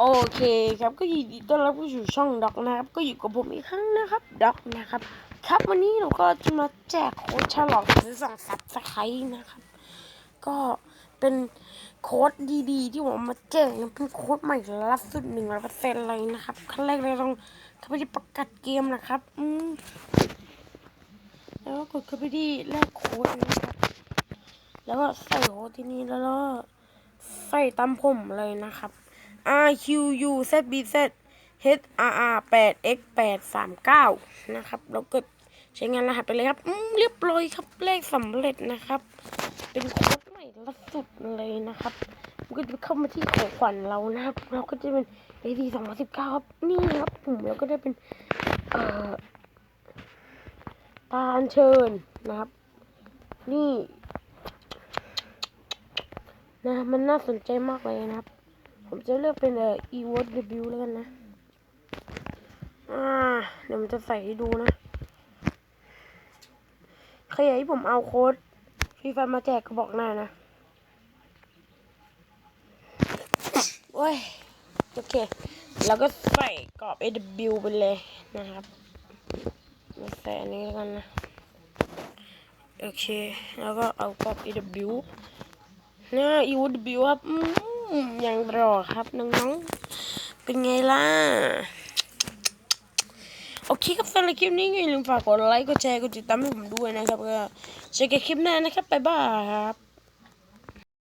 โอเคครับก็ยินดีต้อนรับเข้าสู่ช่องด็อกนะครับ ก็อยู่กับผมอีกครั้งนะครับด็อกนะครับ ครับวันนี้เราก็จะมาแจกโค้ดฉลองซื้อสั่งซับสไครต์นะครับ ก็เป็นโค้ดดีๆ ที่ผมมาแจกนะเป็นโค้ดใหม่ล่าสุดหนึ่งร้อยเปอร์เซ็นต์เลยนะครับขั้นแรกเราต้องเข้าไปที่ประกาศเกมนะครับอืมแล้วก็กดเข้าไปที่แลกโค้ดนะครับ แล้วก็ใส่โค้ดที่นี่แล้วก็ใส่ตามผมเลยนะครับ R Q U Z B Z H R R 8 X 8 3 9นะครับ เรากดใช้งานรหัสไปเลยครับอืมเรียบร้อยครับเลขสำเร็จนะครับ เป็นโค้ดใหม่ล่าสุดเลยนะครับก็จะเข้ามาที่ของขวัญเรานะครับ เราก็จะเป็น A D 2019 ครับ นี่ครับผมแล้วก็ได้เป็นเอ่อตาอัญเชิญนะครับ นี่นะมันน่าสนใจมากเลยนะครับ ผมจะเลือกเป็นเอ่อ e w o r d w แล้วกันนะ อ่า เดี๋ยวมันจะใส่ให้ดูนะ ใครอยากให้ผมเอาโค้ดฟรีไฟมาแจกก็บอกหน้านะ โอ้ย โอเค แล้วก็ใส่กรอบ AW ไปเลยนะครับมาใส่อันนี้แล้วกันนะ โอเค แล้วก็เอากรอบ AW หน้า EW ครับ ยังรอครับน้องๆ เป็นไงล่ะ โอเคครับสำหรับคลิปนี้อย่าลืมฝากกดไลค์ กดแชร์ กดติดตามให้ผมด้วยนะครับก็เจอกันคลิปหน้านะครับ บ๊ายบายครับ